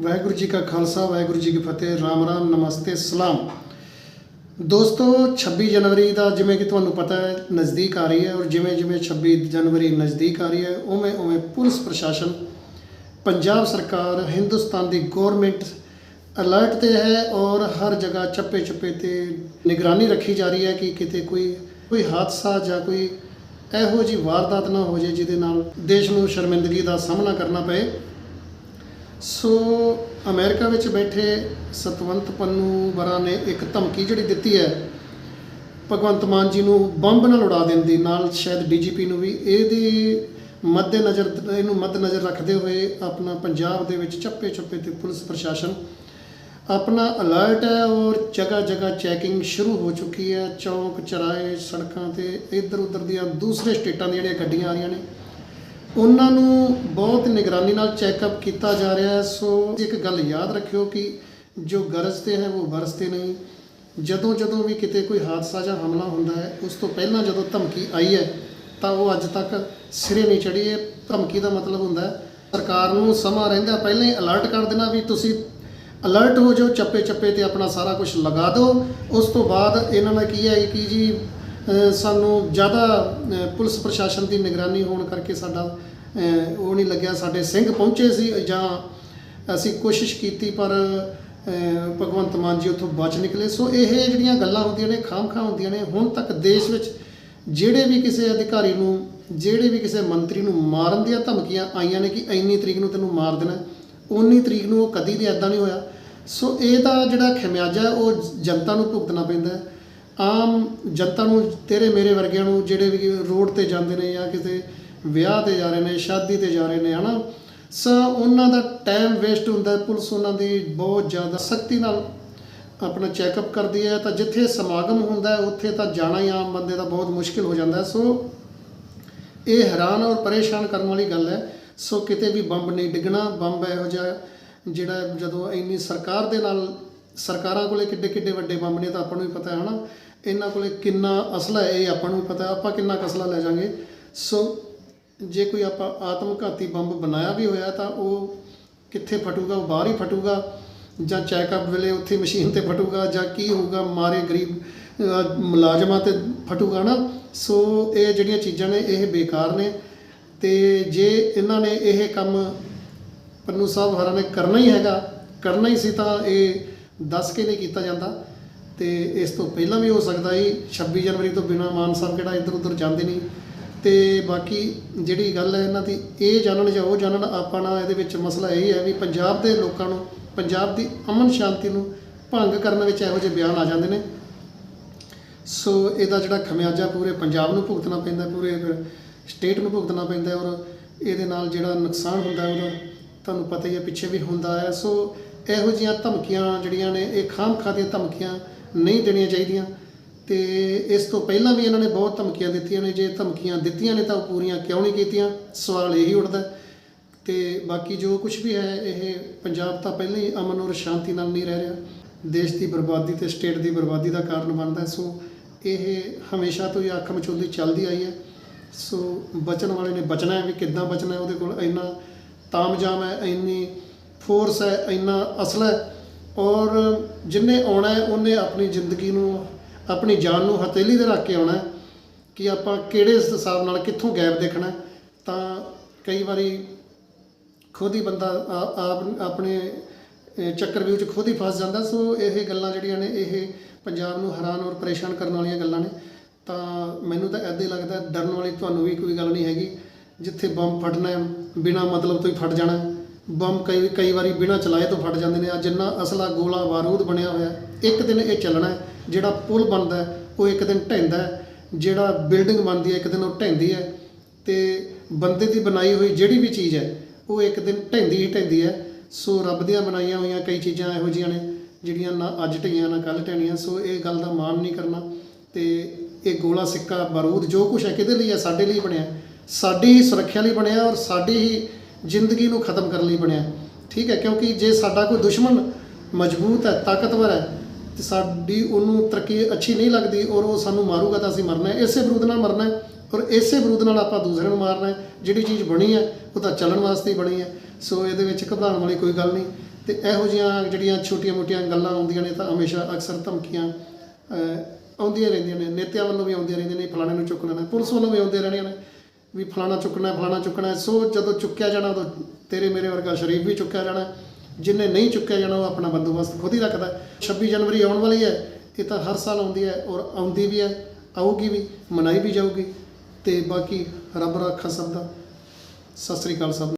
ਵਾਹਿਗੁਰੂ ਜੀ ਕਾ ਖਾਲਸਾ, ਵਾਹਿਗੁਰੂ ਜੀ ਕੀ ਫਤਿਹ, ਰਾਮ ਰਾਮ, ਨਮਸਤੇ, ਸਲਾਮ। ਦੋਸਤੋ 26 ਜਨਵਰੀ ਦਾ ਜਿਵੇਂ ਕਿ ਤੁਹਾਨੂੰ ਪਤਾ ਹੈ, ਨਜ਼ਦੀਕ ਆ ਰਹੀ ਹੈ ਔਰ ਜਿਵੇਂ ਜਿਵੇਂ 26 ਜਨਵਰੀ ਨਜ਼ਦੀਕ ਆ ਰਹੀ ਹੈ, ਉਵੇਂ ਉਵੇਂ ਪੁਲਿਸ ਪ੍ਰਸ਼ਾਸਨ, ਪੰਜਾਬ ਸਰਕਾਰ, ਹਿੰਦੁਸਤਾਨ ਦੀ ਗਵਰਨਮੈਂਟ ਅਲਰਟ ਤੇ ਹੈ ਔਰ ਹਰ ਜਗ੍ਹਾ ਚੱਪੇ ਚੱਪੇ ਤੇ ਨਿਗਰਾਨੀ ਰੱਖੀ ਜਾ ਰਹੀ ਹੈ ਕਿ ਕਿਤੇ ਕੋਈ ਕੋਈ ਹਾਦਸਾ ਜਾਂ ਕੋਈ ਇਹੋ ਜਿਹੀ ਵਾਰਦਾਤ ਨਾ ਹੋ ਜਾਏ ਜਿਹਦੇ ਨਾਲ ਦੇਸ਼ ਨੂੰ ਸ਼ਰਮਿੰਦਗੀ ਦਾ ਸਾਹਮਣਾ ਕਰਨਾ ਪਏ। ਸੋ ਅਮਰੀਕਾ ਵਿੱਚ ਬੈਠੇ ਸਤਵੰਤ ਪੰਨੂ ਬਰਾ ਨੇ ਇੱਕ ਧਮਕੀ ਜਿਹੜੀ ਦਿੱਤੀ ਹੈ, ਭਗਵੰਤ ਮਾਨ ਜੀ ਨੂੰ ਬੰਬ ਨਾਲ ਉਡਾ ਦੇਣ ਦੀ, ਨਾਲ ਸ਼ਾਇਦ ਡੀਜੀਪੀ ਨੂੰ ਵੀ, ਇਹਦੀ ਮੱਦੇ ਨਜ਼ਰ ਇਹਨੂੰ ਮੱਦ ਨਜ਼ਰ ਰੱਖਦੇ ਹੋਏ ਆਪਣਾ ਪੰਜਾਬ ਦੇ ਵਿੱਚ ਚੱਪੇ ਚੱਪੇ ਤੇ ਪੁਲਿਸ ਪ੍ਰਸ਼ਾਸਨ ਆਪਣਾ ਅਲਰਟ ਹੈ ਔਰ ਜਗ੍ਹਾ ਜਗ੍ਹਾ ਚੈਕਿੰਗ ਸ਼ੁਰੂ ਹੋ ਚੁੱਕੀ ਹੈ। ਚੌਂਕ ਚਰਾਏ ਸੜਕਾਂ ਤੇ ਇੱਧਰ ਉੱਧਰ ਦੀਆਂ ਦੂਸਰੇ ਸਟੇਟਾਂ ਦੀਆਂ ਜਿਹੜੀਆਂ ਗੱਡੀਆਂ ਆ ਰਹੀਆਂ ਨੇ ਉਹਨਾਂ ਨੂੰ ਬਹੁਤ ਨਿਗਰਾਨੀ ਨਾਲ ਚੈੱਕਅਪ ਕੀਤਾ ਜਾ ਰਿਹਾ ਹੈ। ਸੋ ਇੱਕ ਗੱਲ ਯਾਦ ਰੱਖਿਓ ਕਿ ਜੋ ਗਰਜਤੇ ਹੈ, ਉਹ ਬਰਸਤੇ ਨਹੀਂ। ਜਦੋਂ ਜਦੋਂ ਵੀ ਕਿਤੇ ਕੋਈ ਹਾਦਸਾ ਜਾਂ ਹਮਲਾ ਹੁੰਦਾ ਹੈ, ਉਸ ਤੋਂ ਪਹਿਲਾਂ ਜਦੋਂ ਧਮਕੀ ਆਈ ਹੈ, ਤਾਂ ਉਹ ਅੱਜ ਤੱਕ ਸਿਰੇ ਨਹੀਂ ਚੜੀ ਹੈ ਧਮਕੀ ਦਾ ਮਤਲਬ ਹੁੰਦਾ ਹੈ, ਸਰਕਾਰ ਨੂੰ ਸਮਾਂ ਰਹਿੰਦਾ, ਪਹਿਲਾਂ ਹੀ ਅਲਰਟ ਕਰ ਦੇਣਾ ਵੀ ਤੁਸੀਂ ਅਲਰਟ ਹੋ ਜਾਓ ਚੱਪੇ ਚੱਪੇ ਤੇ ਆਪਣਾ ਸਾਰਾ ਕੁਝ ਲਗਾ ਦਿਓ। ਉਸ ਤੋਂ ਬਾਅਦ ਇਹਨਾਂ ਦਾ ਕੀ ਹੈ ਕਿ ਜੀ ਸਾਨੂੰ ਜ਼ਿਆਦਾ ਪੁਲਿਸ ਪ੍ਰਸ਼ਾਸਨ ਦੀ ਨਿਗਰਾਨੀ ਹੋਣ ਕਰਕੇ ਸਾਡਾ ਉਹ ਨਹੀਂ ਲੱਗਿਆ ਸਾਡੇ ਸਿੰਘ ਪਹੁੰਚੇ ਸੀ ਜਾਂ ਅਸੀਂ ਕੋਸ਼ਿਸ਼ ਕੀਤੀ ਪਰ ਭਗਵੰਤ ਮਾਨ ਜੀ ਉੱਥੋਂ ਬਚ ਨਿਕਲੇ। ਸੋ ਇਹ ਜਿਹੜੀਆਂ ਗੱਲਾਂ ਹੁੰਦੀਆਂ ਨੇ ਖਾਮਖਾ ਹੁੰਦੀਆਂ ਨੇ ਹੁਣ ਤੱਕ ਦੇਸ਼ ਵਿੱਚ ਜਿਹੜੇ ਵੀ ਕਿਸੇ ਅਧਿਕਾਰੀ ਨੂੰ ਜਿਹੜੇ ਵੀ ਕਿਸੇ ਮੰਤਰੀ ਨੂੰ ਮਾਰਨ ਦੀਆਂ ਧਮਕੀਆਂ ਆਈਆਂ ਨੇ ਕਿ ਇੰਨੀ ਤਰੀਕ ਨੂੰ ਤੈਨੂੰ ਮਾਰ ਦੇਣਾ ਹੈ, ਉਨੀ ਤਰੀਕ ਨੂੰ ਉਹ ਕਦੀ ਵੀ ਐਦਾਂ ਨਹੀਂ ਹੋਇਆ। ਸੋ ਇਹ ਤਾਂ ਜਿਹੜਾ ਖਮਿਆਜਾ ਉਹ ਜਨਤਾ ਨੂੰ ਭੁਗਤਣਾ ਪੈਂਦਾ ਹੈ। ਆਮ ਜਨਤਾ ਨੂੰ, ਤੇਰੇ ਮੇਰੇ ਵਰਗਿਆਂ ਨੂੰ ਜਿਹੜੇ ਵੀ ਰੋਡ ਤੇ ਜਾਂਦੇ ਨੇ ਜਾਂ ਕਿਤੇ ਵਿਆਹ ਤੇ ਜਾ ਰਹੇ ਨੇ, ਸ਼ਾਦੀ ਤੇ ਜਾ ਰਹੇ ਨੇ, ਹਨਾ? ਸੋ ਉਹਨਾਂ ਦਾ ਟਾਈਮ ਵੇਸਟ ਹੁੰਦਾ, ਪੁਲਿਸ ਉਹਨਾਂ ਦੀ ਬਹੁਤ ਜ਼ਿਆਦਾ ਸਖਤੀ ਨਾਲ ਆਪਣਾ ਚੈੱਕਅਪ ਕਰਦੀ ਹੈ। ਤਾਂ ਜਿੱਥੇ ਸਮਾਗਮ ਹੁੰਦਾ ਉੱਥੇ ਤਾਂ ਜਾਣਾ ਹੀ ਆਮ ਬੰਦੇ ਦਾ ਬਹੁਤ ਮੁਸ਼ਕਿਲ ਹੋ ਜਾਂਦਾ ਸੋ ਇਹ ਹੈਰਾਨ ਔਰ ਪਰੇਸ਼ਾਨ ਕਰਨ ਵਾਲੀ ਗੱਲ ਹੈ। ਸੋ ਕਿਤੇ ਵੀ ਬੰਬ ਨਹੀਂ ਡਿੱਗਣਾ, ਬੰਬ ਇਹੋ ਜਿਹਾ ਜਿਹੜਾ ਜਦੋਂ ਇੰਨੀ ਸਰਕਾਰ ਦੇ ਨਾਲ ਸਰਕਾਰਾਂ ਕੋਲੇ ਕਿੱਡੇ ਕਿੱਡੇ ਵੱਡੇ ਬੰਬ ਨੇ ਤਾਂ ਆਪਾਂ ਨੂੰ ਵੀ ਪਤਾ ਹੈ ਹਨਾ? ਇਹਨਾਂ ਕੋਲੇ ਕਿੰਨਾ ਅਸਲਾ ਹੈ ਇਹ ਆਪਾਂ ਨੂੰ ਵੀ ਪਤਾ ਆਪਾਂ ਕਿੰਨਾ ਕੁ ਅਸਲਾ ਲੈ ਜਾਾਂਗੇ। ਸੋ ਜੇ ਕੋਈ ਆਪਾਂ ਆਤਮਘਾਤੀ ਬੰਬ ਬਣਾਇਆ ਵੀ ਹੋਇਆ ਤਾਂ ਉਹ ਕਿੱਥੇ ਫਟੂਗਾ? ਉਹ ਬਾਹਰ ਹੀ ਫਟੂਗਾ ਜਾਂ ਚੈੱਕਅਪ ਵੇਲੇ ਉੱਥੇ ਮਸ਼ੀਨ ਤੇ ਫਟੂਗਾ ਜਾਂ ਕੀ ਹੋਊਗਾ? ਮਾਰੇ ਗਰੀਬ ਮੁਲਾਜ਼ਮਾਂ ਤੇ ਫਟੂਗਾ ਨਾ ਸੋ ਇਹ ਜਿਹੜੀਆਂ ਚੀਜ਼ਾਂ ਨੇ, ਇਹ ਬੇਕਾਰ ਨੇ। ਤੇ ਜੇ ਇਹਨਾਂ ਨੇ ਇਹ ਕੰਮ ਪੰਨੂ ਸਾਹਿਬ ਹਰਾਂ ਨੇ ਕਰਨਾ ਹੀ ਹੈਗਾ, ਕਰਨਾ ਹੀ ਸੀ ਤਾਂ ਇਹ ਦੱਸ ਕੇ ਨਹੀਂ ਕੀਤਾ ਜਾਂਦਾ ਤੇ ਇਸ ਤੋਂ ਪਹਿਲਾਂ ਵੀ ਹੋ ਸਕਦਾ ਸੀ 26 ਜਨਵਰੀ ਤੋਂ ਬਿਨਾ ਮਾਨ ਸਾਹਿਬ ਕਿਹੜਾ ਇੱਧਰ ਉੱਧਰ ਜਾਂਦੇ ਨਹੀਂ। ਤੇ ਬਾਕੀ ਜਿਹੜੀ ਗੱਲ ਹੈ ਇਹਨਾਂ ਦੀ, ਇਹ ਜਾਣਨ ਜਾਂ ਉਹ ਜਾਣਨ, ਆਪਾਂ ਨਾਲ ਇਹਦੇ ਵਿੱਚ ਮਸਲਾ ਇਹ ਹੈ ਵੀ ਪੰਜਾਬ ਦੇ ਲੋਕਾਂ ਨੂੰ, ਪੰਜਾਬ ਦੀ ਅਮਨ ਸ਼ਾਂਤੀ ਨੂੰ ਭੰਗ ਕਰਨ ਵਿੱਚ ਇਹੋ ਜਿਹੇ ਬਿਆਨ ਆ ਜਾਂਦੇ ਨੇ। ਸੋ ਇਹਦਾ ਜਿਹੜਾ ਖਮਿਆਜਾ ਪੂਰੇ ਪੰਜਾਬ ਨੂੰ ਭੁਗਤਣਾ ਪੈਂਦਾ, ਪੂਰੇ ਸਟੇਟ ਨੂੰ ਭੁਗਤਣਾ ਪੈਂਦਾ ਔਰ ਇਹਦੇ ਨਾਲ ਜਿਹੜਾ ਨੁਕਸਾਨ ਹੁੰਦਾ ਉਹਦਾ ਤੁਹਾਨੂੰ ਪਤਾ ਹੀ ਹੈ, ਪਿੱਛੇ ਵੀ ਹੁੰਦਾ ਹੈ। ਸੋ ਇਹੋ ਜਿਹੀਆਂ ਧਮਕੀਆਂ ਜਿਹੜੀਆਂ ਨੇ, ਇਹ ਖਾਮਖਾ ਦੀਆਂ ਧਮਕੀਆਂ ਨਹੀਂ ਦੇਣੀਆਂ ਚਾਹੀਦੀਆਂ। ਤੇ ਇਸ ਤੋਂ ਪਹਿਲਾਂ ਵੀ ਇਹਨਾਂ ਨੇ ਬਹੁਤ ਧਮਕੀਆਂ ਦਿੱਤੀਆਂ ਨੇ। ਜੇ ਧਮਕੀਆਂ ਦਿੱਤੀਆਂ ਨੇ ਤਾਂ ਉਹ ਪੂਰੀਆਂ ਕਿਉਂ ਨਹੀਂ ਕੀਤੀਆਂ? ਸਵਾਲ ਇਹੀ ਉੱਠਦਾ ਹੈ। ਤੇ ਬਾਕੀ ਜੋ ਕੁਝ ਵੀ ਹੈ, ਇਹ ਪੰਜਾਬ ਤਾਂ ਪਹਿਲਾਂ ਹੀ ਅਮਨ ਔਰ ਸ਼ਾਂਤੀ ਨਾਲ ਨਹੀਂ ਰਹਿ ਰਿਹਾ। ਦੇਸ਼ ਦੀ ਬਰਬਾਦੀ ਤੇ ਸਟੇਟ ਦੀ ਬਰਬਾਦੀ ਦਾ ਕਾਰਨ ਬਣਦਾ ਸੋ ਇਹ ਹਮੇਸ਼ਾ ਤੋਂ ਹੀ ਅੱਖ ਮਚੋਲਦੀ ਚੱਲਦੀ ਆਈ ਹੈ। ਸੋ ਬਚਣ ਵਾਲੇ ਨੇ ਬਚਣਾ ਹੈ ਵੀ ਕਿੱਦਾਂ ਬਚਣਾ ਹੈ, ਉਹਦੇ ਕੋਲ ਇੰਨਾ ਤਾਮਜਾਮ ਹੈ ਇੰਨੀ ਫੋਰਸ ਹੈ ਇੰਨਾ ਅਸਲ ਹੈ। ਔਰ ਜਿੰਨੇ ਆਉਣਾ ਹੈ ਉਹਨੇ ਆਪਣੀ ਜ਼ਿੰਦਗੀ ਨੂੰ ਆਪਣੀ ਜਾਨ ਨੂੰ ਹਥੇਲੀ ਤੇ ਰੱਖ ਕੇ ਆਉਣਾ ਕਿ ਆਪਾਂ ਕਿਹੜੇ ਹਿਸਾਬ ਨਾਲ ਕਿੱਥੋਂ ਗੈਪ ਦੇਖਣਾ ਤਾਂ ਕਈ ਵਾਰੀ ਖੁਦ ਹੀ ਬੰਦਾ ਆਪ ਆਪਣੇ ਅਹ, ਚੱਕਰ ਵਿੱਚ ਖੁਦ ਹੀ ਫਸ ਜਾਂਦਾ। ਸੋ ਇਹ ਗੱਲਾਂ ਜਿਹੜੀਆਂ ਨੇ ਇਹ ਪੰਜਾਬ ਨੂੰ ਹੈਰਾਨ ਔਰ ਪਰੇਸ਼ਾਨ ਕਰਨ ਵਾਲੀਆਂ ਗੱਲਾਂ ਨੇ। ਤਾਂ ਮੈਨੂੰ ਤਾਂ ਐਦਾਂ ਹੀ ਲੱਗਦਾ ਡਰਨ ਵਾਲੀ ਤੁਹਾਨੂੰ ਵੀ ਕੋਈ ਗੱਲ ਨਹੀਂ ਹੈਗੀ। ਜਿੱਥੇ ਬੰਬ ਫਟਣਾ ਬਿਨਾ ਮਤਲਬ ਤੋਂ ਹੀ ਫਟ ਜਾਣਾ। ਬੰਬ ਕਈ ਕਈ ਵਾਰੀ ਬਿਨਾ ਚਲਾਏ ਤੋਂ ਫਟ ਜਾਂਦੇ ਨੇ। ਆ ਜਿੰਨਾ ਅਸਲਾ ਗੋਲਾ ਬਾਰੂਦ ਬਣਿਆ ਹੋਇਆ ਇੱਕ ਦਿਨ ਇਹ ਚੱਲਣਾ ਜਿਹੜਾ ਪੁਲ ਬਣਦਾ ਉਹ ਇੱਕ ਦਿਨ ਢਹਿੰਦਾ ਜਿਹੜਾ ਬਿਲਡਿੰਗ ਬਣਦੀ ਹੈ, ਇੱਕ ਦਿਨ ਉਹ ਢਹਿੰਦੀ ਹੈ। ਤੇ ਬੰਦੇ ਦੀ ਬਣਾਈ ਹੋਈ ਜਿਹੜੀ ਵੀ ਚੀਜ਼ ਹੈ, ਉਹ ਇੱਕ ਦਿਨ ਢਹਿੰਦੀ ਹੀ ਢਹਿੰਦੀ ਹੈ। ਸੋ ਰੱਬ ਦੀਆਂ ਬਣਾਈਆਂ ਹੋਈਆਂ ਕਈ ਚੀਜ਼ਾਂ ਇਹੋ ਜਿਹੀਆਂ ਨੇ, ਜਿਹੜੀਆਂ ਨਾ ਅੱਜ ਢਹੀਆਂ ਨਾ ਕੱਲ ਢਹਿਣੀਆਂ ਸੋ ਇਹ ਗੱਲ ਦਾ ਮਾਣ ਨਹੀਂ ਕਰਨਾ। ਤੇ ਇਹ ਗੋਲਾ, ਸਿੱਕਾ, ਬਾਰੂਦ, ਜੋ ਕੁਝ ਹੈ, ਕਿਹਦੇ ਲਈ ਹੈ? ਸਾਡੇ ਲਈ ਬਣਿਆ। ਸਾਡੀ ਹੀ ਸੁਰੱਖਿਆ ਲਈ ਬਣਿਆ ਔਰ ਸਾਡੀ ਹੀ ਜ਼ਿੰਦਗੀ ਨੂੰ ਖਤਮ ਕਰਨ ਲਈ ਬਣਿਆ। ਠੀਕ ਹੈ, ਕਿਉਂਕਿ ਜੇ ਸਾਡਾ ਕੋਈ ਦੁਸ਼ਮਣ ਮਜ਼ਬੂਤ ਹੈ, ਤਾਕਤਵਰ ਹੈ, ਤੇ ਸਾਡੀ ਉਹਨੂੰ ਤਰੱਕੀ ਅੱਛੀ ਨਹੀਂ ਲੱਗਦੀ ਔਰ ਉਹ ਸਾਨੂੰ ਮਾਰੂਗਾ ਤਾਂ ਅਸੀਂ ਮਰਨਾ ਹੈ। ਇਸੇ ਬਰੂਦ ਨਾਲ ਮਰਨਾ ਹੈ ਔਰ ਇਸੇ ਬਰੂਦ ਨਾਲ ਆਪਾਂ ਦੂਸਰੇ ਨੂੰ ਮਾਰਨਾ ਹੈ। ਜਿਹੜੀ ਚੀਜ਼ ਬਣੀ ਹੈ, ਉਹ ਤਾਂ ਚੱਲਣ ਵਾਸਤੇ ਹੀ ਬਣੀ ਹੈ। ਸੋ ਇਹਦੇ ਵਿੱਚ ਘਬਰਾਉਣ ਵਾਲੀ ਕੋਈ ਗੱਲ ਨਹੀਂ। ਤੇ ਇਹੋ ਜਿਹੀਆਂ ਜਿਹੜੀਆਂ ਛੋਟੀਆਂ-ਮੋਟੀਆਂ ਗੱਲਾਂ ਆਉਂਦੀਆਂ ਨੇ ਤਾਂ ਹਮੇਸ਼ਾ ਅਕਸਰ ਧਮਕੀਆਂ ਆਉਂਦੀਆਂ ਰਹਿੰਦੀਆਂ ਨੇ। ਨੇਤਿਆਂ ਵੱਲੋਂ ਵੀ ਆਉਂਦੀਆਂ ਰਹਿੰਦੀਆਂ ਨੇ, ਫਲਾਣੇ ਨੂੰ ਚੁੱਕ ਲੈਣਾ, ਪੁਲਿਸ ਵੱਲੋਂ ਵੀ ਆਉਂਦੀਆਂ ਰਹਿੰਦੀਆਂ ਨੇ। ਵੀ ਫਲਾਣਾ ਚੁੱਕਣਾ ਫਲਾਣਾ ਚੁੱਕਣਾ ਸੋ ਜਦੋਂ ਚੁੱਕਿਆ ਜਾਣਾ, ਉਦੋਂ ਤੇਰੇ ਮੇਰੇ ਵਰਗਾ ਸ਼ਰੀਫ ਵੀ ਚੁੱਕਿਆ ਜਾਣਾ ਜਿੰਨੇ ਨਹੀਂ ਚੁੱਕਿਆ ਜਾਣਾ, ਉਹ ਆਪਣਾ ਬੰਦੋਬਸਤ ਖੁਦ ਹੀ ਰੱਖਦਾ ਹੈ। 26 ਜਨਵਰੀ ਆਉਣ ਵਾਲੀ ਹੈ, ਇਹ ਤਾਂ ਹਰ ਸਾਲ ਆਉਂਦੀ ਹੈ ਔਰ ਆਉਂਦੀ ਵੀ ਹੈ, ਆਊਗੀ ਵੀ, ਮਨਾਈ ਵੀ ਜਾਊਗੀ। ਤੇ ਬਾਕੀ ਰੱਬ ਰਾਖਾ ਸਭ ਦਾ। ਸਤਿ ਸ੍ਰੀ ਅਕਾਲ ਸਭ